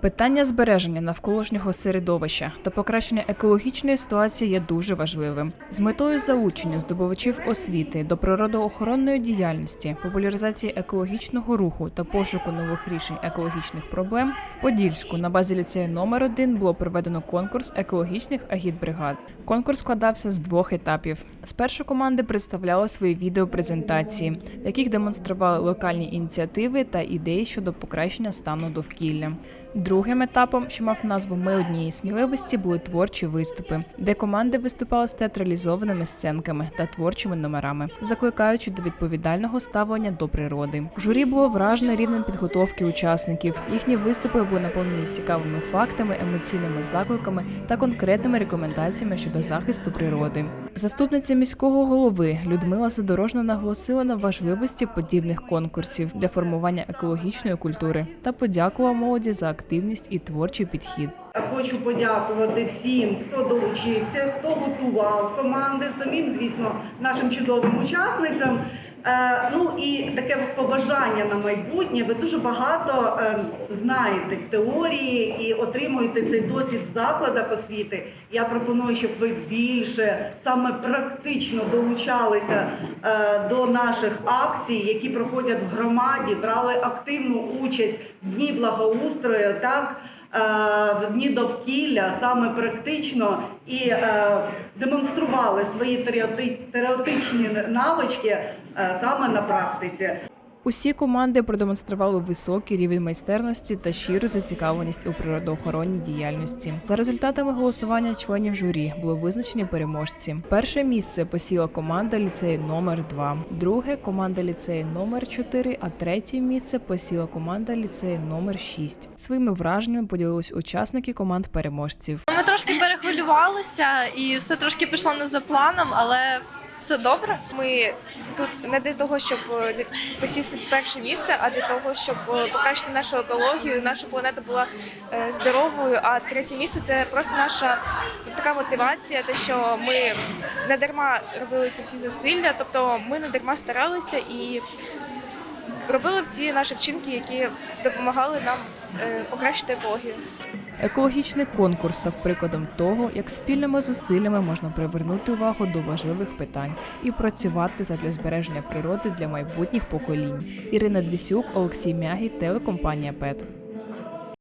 Питання збереження навколишнього середовища та покращення екологічної ситуації є дуже важливим. З метою залучення здобувачів освіти до природоохоронної діяльності, популяризації екологічного руху та пошуку нових рішень екологічних проблем в Подільську на базі ліцею номер 1 було проведено конкурс екологічних агітбригад. Конкурс складався з двох етапів. Спершу команди представляли свої відеопрезентації, в яких демонстрували локальні ініціативи та ідеї щодо покращення стану довкілля. Другим етапом, що мав назву Ми однієї сміливості, були творчі виступи, де команди виступали з театралізованими сценками та творчими номерами, закликаючи до відповідального ставлення до природи. Журі було вражене рівнем підготовки учасників. Їхні виступи були наповнені цікавими фактами, емоційними закликами та конкретними рекомендаціями щодо захисту природи. Заступниця міського голови Людмила Задорожна наголосила на важливості подібних конкурсів для формування екологічної культури та подякувала молоді за активність і творчий підхід. Хочу подякувати всім, хто долучився, хто готував команди, самим, звісно, нашим чудовим учасницям. Е, ну і таке побажання на майбутнє. Ви дуже багато е, знаєте в теорії і отримуєте цей досвід в закладах освіти. Я пропоную, щоб ви більше саме практично долучалися е, до наших акцій, які проходять в громаді, брали активну участь в дні благоустрою. Так дні довкілля саме практично і е, демонстрували свої теоретичні навички е, саме на практиці. Усі команди продемонстрували високий рівень майстерності та щиру зацікавленість у природоохоронній діяльності. За результатами голосування членів журі були визначені переможці. Перше місце посіла команда ліцею номер 2 друге команда ліцею номер 4 а третє місце посіла команда ліцею номер 6 Своїми враженнями поділились учасники команд переможців. Ми трошки перехвилювалися і все трошки пішло не за планом, але все добре. Ми тут не для того, щоб е, посісти перше місце, а для того, щоб е, покращити нашу екологію, наша планета була е, здоровою. А третє місце це просто наша така мотивація, те, що ми не дарма робили ці всі зусилля, тобто ми не дарма старалися і робили всі наші вчинки, які допомагали нам покращити екологію. Екологічний конкурс став прикладом того, як спільними зусиллями можна привернути увагу до важливих питань і працювати задля збереження природи для майбутніх поколінь. Ірина Десюк, Олексій Мягі, телекомпанія ПЕТ.